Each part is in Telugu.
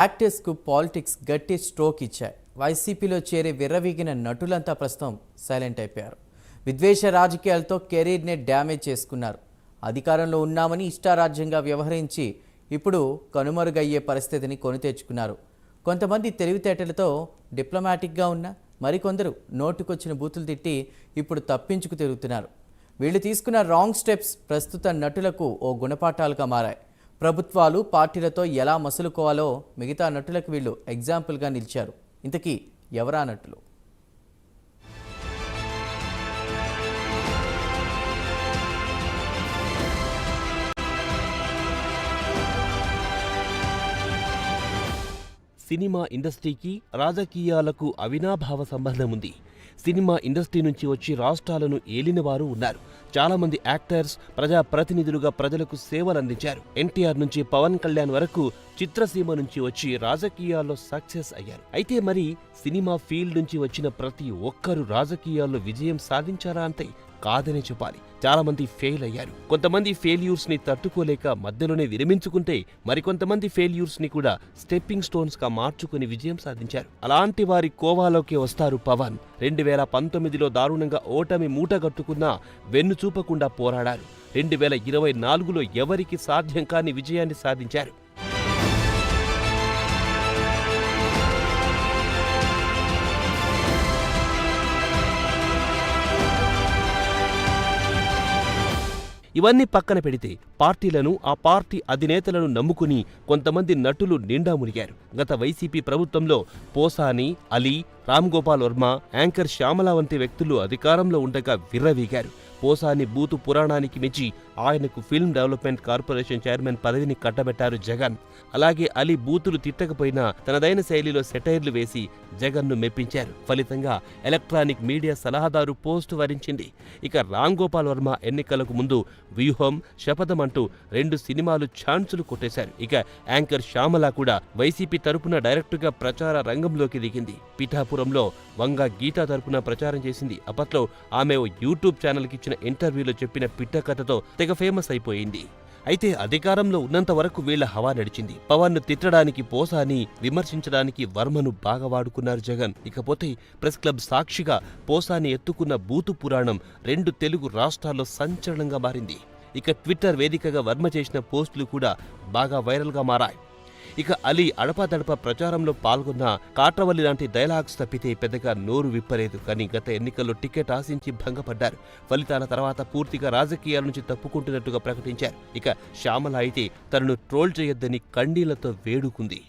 యాక్టర్స్కు పాలిటిక్స్ గట్టి స్ట్రోక్ ఇచ్చాయి. వైసీపీలో చేరి విర్రవీగిన నటులంతా ప్రస్తుతం సైలెంట్ అయిపోయారు. విద్వేష రాజకీయాలతో కెరీర్నే డ్యామేజ్ చేసుకున్నారు. అధికారంలో ఉన్నామని ఇష్టారాజ్యంగా వ్యవహరించి ఇప్పుడు కనుమరుగయ్యే పరిస్థితిని కొని తెచ్చుకున్నారు. కొంతమంది తెలివితేటలతో డిప్లొమాటిక్గా ఉన్న మరికొందరు నోటుకొచ్చిన బూతులు తిట్టి ఇప్పుడు తప్పించుకు తిరుగుతున్నారు. వీళ్ళు తీసుకున్న రాంగ్ స్టెప్స్ ప్రస్తుత నటులకు ఓ గుణపాఠాలుగా మారాయి. ప్రభుత్వాలు పార్టీలతో ఎలా మసులుకోవాలో మిగతా నటులకు వీళ్ళు ఎగ్జాంపుల్గా నిలిచారు. ఇంతకీ ఎవరా నటులు? సినిమా ఇండస్ట్రీకి రాజకీయాలకు అవినాభావ సంబంధం ఉంది. సినిమా ఇండస్ట్రీ నుంచి వచ్చి రాష్ట్రాలను ఏలినవారు ఉన్నారు. చాలామంది యాక్టర్స్ ప్రజాప్రతినిధులుగా ప్రజలకు సేవలందించారు. ఎన్టీఆర్ నుంచి పవన్ కళ్యాణ్ వరకు చిత్రసీమ నుంచి వచ్చి రాజకీయాల్లో సక్సెస్ అయ్యారు. అయితే మరి సినిమా ఫీల్డ్ నుంచి వచ్చిన ప్రతి ఒక్కరూ రాజకీయాల్లో విజయం సాధించారా అంటే కాదనే చెప్పాలి. చాలామంది ఫెయిల్ అయ్యారు. కొంతమంది ఫెయిల్యూర్స్ని తట్టుకోలేక మధ్యలోనే విరమించుకుంటే మరికొంతమంది ఫెయిల్యూర్స్ని కూడా స్టెప్పింగ్ స్టోన్స్గా మార్చుకుని విజయం సాధించారు. అలాంటి వారి కోవాలోకి వస్తారు పవన్. రెండు వేల పంతొమ్మిదిలో దారుణంగా ఓటమి మూటగట్టుకున్నా వెన్ను చూపకుండా పోరాడారు. రెండు వేల ఇరవై నాలుగులో ఎవరికి సాధ్యం కాని విజయాన్ని సాధించారు. ఇవన్నీ పక్కన పెడితే పార్టీలను ఆ పార్టీ అధినేతలను నమ్ముకుని కొంతమంది నటులు నిండా మునిగారు. గత వైసీపీ ప్రభుత్వంలో పోసాని అలీ రామ్ గోపాల్ వర్మ యాంకర్ శ్యామల వంటి వ్యక్తులు అధికారంలో ఉండగా విర్రవీగారు. పోసాని బూతు పురాణానికి మెచ్చి ఆయనకు ఫిల్మ్ డెవలప్మెంట్ కార్పొరేషన్ చైర్మన్ పదవిని కట్టబెట్టారు జగన్. అలాగే అలీ బూతులు తిట్టకపోయినా తనదైన శైలిలో సెటైర్లు వేసి జగన్ను మెప్పించారు. ఫలితంగా ఎలక్ట్రానిక్ మీడియా సలహాదారు పోస్టు వరించింది. ఇక రామ్ గోపాల్ వర్మ ఎన్నికలకు ముందు వ్యూహం శపథం అంటూ రెండు సినిమాలు ఛాన్సులు కొట్టేశారు. ఇక యాంకర్ శ్యామల కూడా వైసీపీ తరపున డైరెక్టుగా ప్రచార రంగంలోకి దిగింది. పిఠాపురంలో వంగ గీత తరపున ప్రచారం చేసింది. అప్పట్లో ఆమె ఓ యూట్యూబ్ ఛానల్కి ఇచ్చిన ఇంటర్వ్యూలో చెప్పిన పిట్ట కథతో తెగ ఫేమస్ అయిపోయింది. అయితే అధికారంలో ఉన్నంత వరకు వీళ్ళ హవా నడిచింది. పవన్ను తిట్టడానికి పోసాని విమర్శించడానికి వర్మను బాగా వాడుకున్నారు జగన్. ఇకపోతే ప్రెస్ క్లబ్ సాక్షిగా పోసాని ఎత్తుకున్న బూతు పురాణం రెండు తెలుగు రాష్ట్రాల్లో సంచలనంగా మారింది. ఇక ట్విట్టర్ వేదికగా వర్మ చేసిన పోస్టులు కూడా బాగా వైరల్గా మారాయి. ఇక అలీ అడపాదడప ప్రచారంలో పాల్గొన్న కాట్రవల్లి లాంటి డైలాగ్స్ తప్పితే పెద్దగా నోరు విప్పలేదు. కానీ గత ఎన్నికల్లో టికెట్ ఆశించి భంగపడ్డారు. ఫలితాల తర్వాత పూర్తిగా రాజకీయాల నుంచి తప్పుకుంటున్నట్టుగా ప్రకటించారు. ఇక శ్యామల అయితే తనను ట్రోల్ చేయొద్దని కండీలతో వేడుకుంది.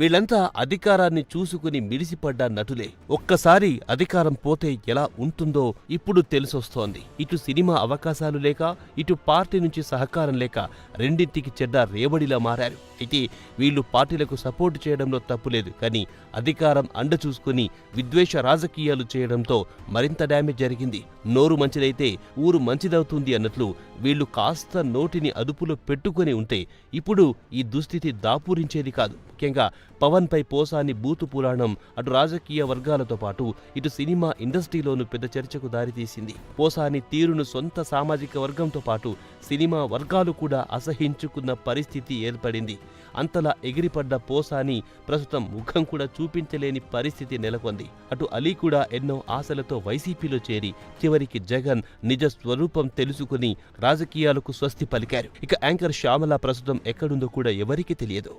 వీళ్ళంతా అధికారాన్ని చూసుకుని మిడిసిపడ్డ నటులే. ఒక్కసారి అధికారం పోతే ఎలా ఉంటుందో ఇప్పుడు తెలిసొస్తోంది. ఇటు సినిమా అవకాశాలు లేక ఇటు పార్టీ నుంచి సహకారం లేక రెండింటికి చెడ్డ రేవడిలా మారారు. అయితే వీళ్ళు పార్టీలకు సపోర్ట్ చేయడంలో తప్పులేదు. కానీ అధికారం అండ చూసుకుని విద్వేష రాజకీయాలు చేయడంతో మరింత డ్యామేజ్ జరిగింది. నోరు మంచిదైతే ఊరు మంచిదవుతుంది అన్నట్లు వీళ్ళు కాస్త నోటిని అదుపులో పెట్టుకుని ఉంటే ఇప్పుడు ఈ దుస్థితి దాపూరించేది కాదు. ముఖ్యంగా పవన్ పై పోసాని బూతు పురాణం అటు రాజకీయ వర్గాలతో పాటు ఇటు సినిమా ఇండస్ట్రీలోనూ పెద్ద చర్చకు దారితీసింది. పోసాని తీరును సొంత సామాజిక వర్గంతో పాటు సినిమా వర్గాలు కూడా అసహించుకున్న పరిస్థితి ఏర్పడింది. అంతలా ఎగిరిపడ్డ పోసాని ప్రస్తుతం ముఖం కూడా చూపించలేని పరిస్థితి నెలకొంది. అటు అలీ కూడా ఎన్నో ఆశలతో వైసీపీలో చేరి చివరికి జగన్ నిజ స్వరూపం తెలుసుకుని రాజకీయాలకు స్వస్తి పలికారు. ఇక యాంకర్ శ్యామల ప్రస్తుతం ఎక్కడుందో కూడా ఎవరికీ తెలియదు.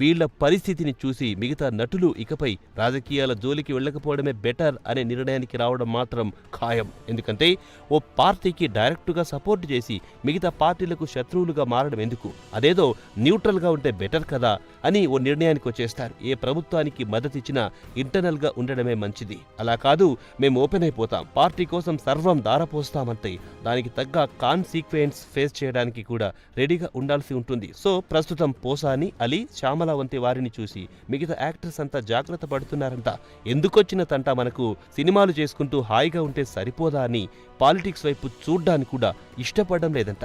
వీళ్ళ పరిస్థితిని చూసి మిగతా నటులు ఇకపై రాజకీయాల జోలికి వెళ్ళకపోవడమే బెటర్ అనే నిర్ణయానికి రావడం మాత్రం ఖాయం. ఎందుకంటే ఓ పార్టీకి డైరెక్టుగా సపోర్ట్ చేసి మిగతా పార్టీలకు శత్రువులుగా మారడం ఎందుకు? అదేదో న్యూట్రల్గా ఉంటే బెటర్ కదా అని ఓ నిర్ణయానికి వచ్చేస్తారు. ఏ ప్రభుత్వానికి మద్దతిచ్చినా ఇంటర్నల్గా ఉండడమే మంచిది. అలా కాదు మేము ఓపెన్ అయిపోతాం. పార్టీ కోసం సర్వం దారపోస్తామంటే దానికి తగ్గ కాన్సీక్వెన్స్ ఫేస్ చేయడానికి కూడా రెడీగా ఉండాల్సి ఉంటుంది. సో ప్రస్తుతం పోసాని అలీ శ్యామల శ్యామల వంటి వారిని చూసి మిగతా యాక్టర్స్ అంతా జాగ్రత్త పడుతున్నారంట. ఎందుకొచ్చిన తంట మనకు సినిమాలు చేసుకుంటూ హాయిగా ఉంటే సరిపోదా అని పాలిటిక్స్ వైపు చూడ్డానికి కూడా ఇష్టపడడం లేదంట.